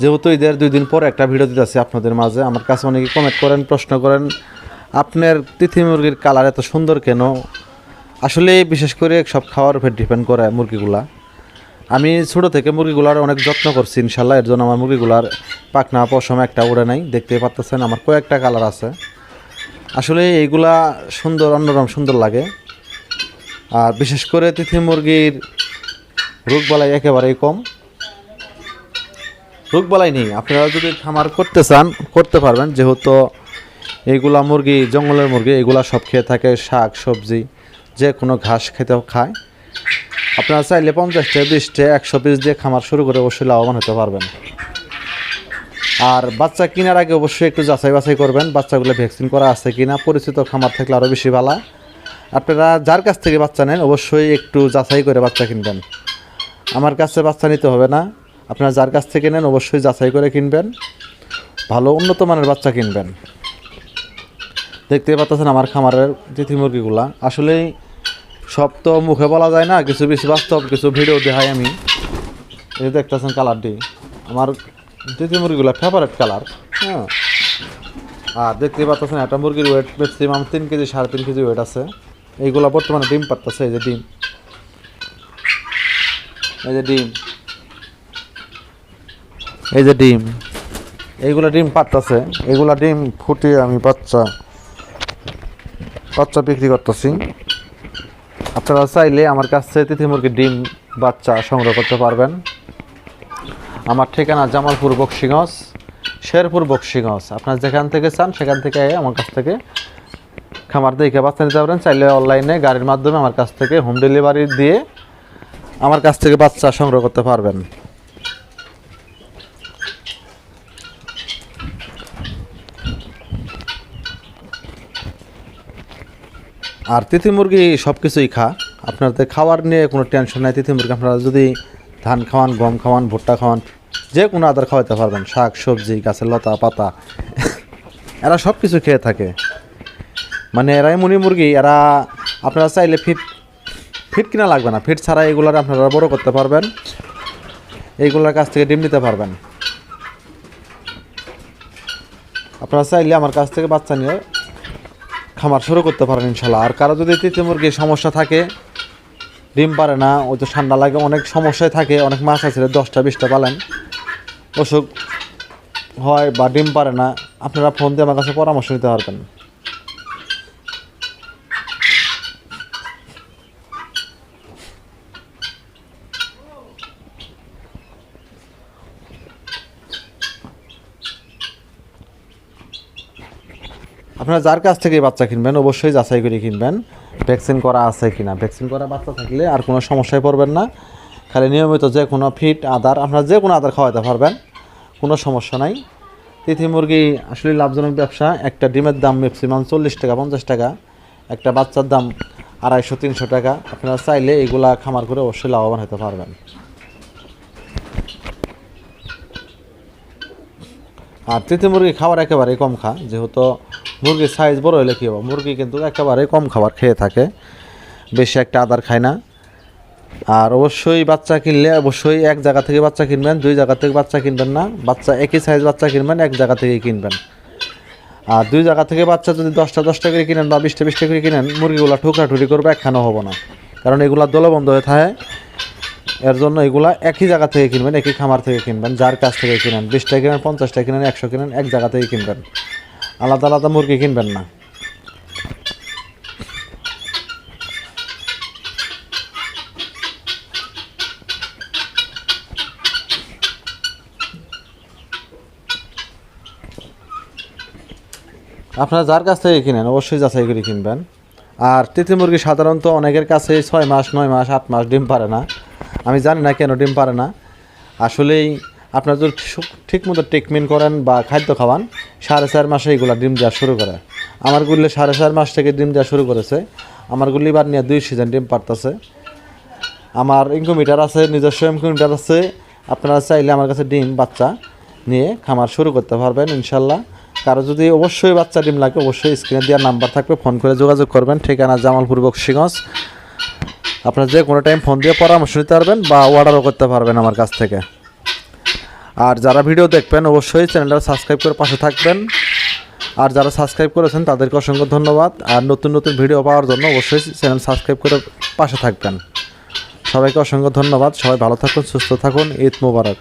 যেহেতু ঈদের দুই দিন পর একটা ভিডিও দিতেছি আপনাদের মাঝে, আমার কাছে অনেকে কমেন্ট করেন, প্রশ্ন করেন, আপনার তিথি মুরগির কালার এত সুন্দর কেন? আসলে বিশেষ করে সব খাওয়ার উপর ডিপেন্ড করে মুরগিগুলা। আমি ছোটো থেকে মুরগিগুলার অনেক যত্ন করছি ইনশাল্লাহ, এর জন্য আমার মুরগিগুলার পাকনা পশম একটা উড়ে নাই দেখতে পাচ্ছেন আমার কয়েকটা কালার আছে। আসলে এইগুলা সুন্দর, অন্যরকম সুন্দর লাগে। আর বিশেষ করে তিথি মুরগির রোগ বালাই একেবারেই কম। রোগ বালাই নেই। আপনারা যদি খামার করতে চান, করতে পারবেন। যেহেতু এইগুলা মুরগি, জঙ্গলের মুরগি, এগুলা সব খেয়ে থাকে, শাক, সবজি, যে কোনো ঘাস খেতেও খায়। আপনারা চাইলে পঞ্চাশটা, বিশটা, একশো পিস দিয়ে খামার শুরু করে অবশ্যই লাভবান হতে পারবেন। আর বাচ্চা কেনার আগে অবশ্যই একটু যাচাই বাছাই করবেন, বাচ্চাগুলো ভ্যাকসিন করা আছে কি না পরিচিত খামার থাকলে আরও বেশি ভালো। আপনারা যার কাছ থেকে বাচ্চা নেন, অবশ্যই একটু যাচাই করে বাচ্চা কিনবেন। আমার কাছে বাচ্চা নিতে হবে না। আপনারা যার কাছ থেকে নেন, অবশ্যই যাচাই করে কিনবেন। ভালো, উন্নত মানের বাচ্চা কিনবেন। দেখতে পাচ্ছেন আমার খামারের তিথি মুরগিগুলা। আসলেই সব তো মুখে বলা যায় না, কিছু বেশি বাস্তব, কিছু ভিডিও দেখাই আমি। এই দেখতেছেন কালারটি। আমার তিথি মুরগিগুলা ফেভারেট কালার হ্যাঁ। আর দেখতে পাচ্ছেন একটা মুরগির ওয়েট ম্যাক্সিমাম তিন কেজি, সাড়ে তিন কেজি ওয়েট আছে। এইগুলা বর্তমানে ডিম পারতেছে এই যে ডিম। এই যে ডিম। এই যে ডিম। এইগুলো ডিম পারতেছে এইগুলা ডিম ফুটিয়ে আমি বাচ্চা বাচ্চা বিক্রি করতেছি। আপনারা চাইলে আমার কাছ তিথি মুরগির ডিম বাচ্চা সংগ্রহ করতে পারবেন। আমার ঠিকানা জামালপুর বক্সিগঞ্জ, শেরপুর বক্সিগঞ্জ। আপনারা যেখান থেকে চান, সেখান থেকে আমার কাছ থেকে খামার দেখে বাচ্চা নিতে পারেন চাইলে অনলাইনে গাড়ির মাধ্যমে আমার কাছ থেকে হোম ডেলিভারি দিয়ে আমার কাছ থেকে বাচ্চা সংগ্রহ করতে পারবেন। আর তিথি মুরগি সব কিছুই খা। আপনাদের খাওয়ার নিয়ে কোনো টেনশন নাই। তিথি মুরগি আপনারা যদি ধান খাওয়ান, গম খাওয়ান, ভুট্টা খাওয়ান যে কোনো আদার খাওয়াতে পারবেন। শাক, সবজি, গাছের লতা, পাতা। এরা সব কিছু খেয়ে থাকে। মানে এরাই মুনি মুরগি। এরা আপনারা চাইলে ফিট ফিট কিনা লাগবে না। ফিট ছাড়া এগুলার আপনারা বড় করতে পারবেন। এইগুলোর কাছ থেকে ডিম নিতে পারবেন। আপনারা চাইলে আমার কাছ থেকে বাচ্চা নিয়ে খামার শুরু করতে পারেন ইনশাল্লাহ। আর কারও যদি তিতি মুরগির সমস্যা থাকে, ডিম পারে না, ওই তো ঠান্ডা লাগে, অনেক সমস্যায় থাকে, অনেক মাছ আছে, দশটা, বিশটা পালেন, অসুখ হয় বা ডিম পারে না, আপনারা ফোন দিয়ে আমার কাছে পরামর্শ নিতে পারবেন। আপনারা যার কাছ থেকে বাচ্চা কিনবেন, অবশ্যই যাচাই করে কিনবেন। ভ্যাকসিন করা আছে কিনা? ভ্যাকসিন করা বাচ্চা থাকলে আর কোনো সমস্যায় পড়বেন না। খালি নিয়মিত যে কোনো ফিট আদার, আপনারা যে কোনো আদার খাওয়াতে পারবেন। কোনো সমস্যা নাই। তিথি মুরগি আসলে লাভজনক ব্যবসা। একটা ডিমের দাম ম্যাক্সিমাম চল্লিশ টাকা, পঞ্চাশ টাকা। একটা বাচ্চার দাম আড়াইশো, তিনশো টাকা। আপনারা চাইলে এগুলা খামার করে অবশ্যই লাভবান হতে পারবেন। আর তিথি মুরগি খাবার একেবারেই কম খা, যেহেতু মুরগির সাইজ বড় হলে কী হবে? মুরগি কিন্তু একেবারে কম খাবার খেয়ে থাকে। বেশি একটা আদার খায় না। আর অবশ্যই বাচ্চা কিনলে অবশ্যই এক জায়গা থেকে বাচ্চা কিনবেন, দুই জায়গা থেকে বাচ্চা কিনবেন না। বাচ্চা একই সাইজ বাচ্চা কিনবেন, এক জায়গা থেকেই কিনবেন। আর দুই জায়গা থেকে বাচ্চা যদি দশটা দশটা করে কিনেন বা বিশটা বিশটা করে কিনেন, মুরগিগুলো ঠুকরাঠুরি করবে একখানো হব না। কারণ এগুলো দলবন্ধ হয়ে থাকে। এর জন্য এগুলা একই জায়গা থেকে কিনবেন, একই খামার থেকে কিনবেন, যার কাছ থেকে কিনেন। বিশটা কিনেন, পঞ্চাশটা কিনেন, একশো কিনেন, এক জায়গা থেকে কিনবেন। আলাদা আলাদা মুরগি কিনবেন না। আপনারা যার কাছ থেকে কিনেন, অবশ্যই যাচাই করে কিনবেন। আর তিথি মুরগি সাধারণত অনেকের কাছে ছয় মাস, নয় মাস, আট মাস ডিম পারে না। আমি জানি না কেন ডিম পারে না। আসলেই আপনারা যদি ঠিক মতো ট্রিটমেন্ট করেন বা খাদ্য খাওয়ান, সাড়ে চার মাসে এগুলো ডিম দেওয়া শুরু করে। আমার গুলি সাড়ে চার মাস থেকে ডিম দেওয়া শুরু করেছে। আমার গুলি এবার নিয়ে দুই সিজন ডিম পারতেছে। আমার ইনকুমিটার আছে, নিজস্ব ইনকুমিটার আছে। আপনারা চাইলে আমার কাছে ডিম, বাচ্চা নিয়ে খামার শুরু করতে পারবেন, ইনশাল্লাহ। কারও যদি অবশ্যই বাচ্চা ডিম লাগে, অবশ্যই স্ক্রিনে দেওয়ার নাম্বার থাকবে। ফোন করে যোগাযোগ করবেন। ঠিকানা জামালপুর বক্সিগঞ্জ আপনারা যে কোনো টাইম ফোন দিয়ে পরামর্শ নিতে পারবেন বা অর্ডারও করতে পারবেন আমার কাছ থেকে। আর যারা ভিডিও দেখবেন, অবশ্যই চ্যানেলটা সাবস্ক্রাইব করে পাশে থাকবেন। আর যারা সাবস্ক্রাইব করেছেন, তাদেরকে অসংখ্য ধন্যবাদ। আর নতুন নতুন ভিডিও পাওয়ার জন্য অবশ্যই চ্যানেল সাবস্ক্রাইব করে পাশে থাকবেন। সবাইকে অসংখ্য ধন্যবাদ। সবাই ভালো থাকুন, সুস্থ থাকুন। ঈদ মোবারক।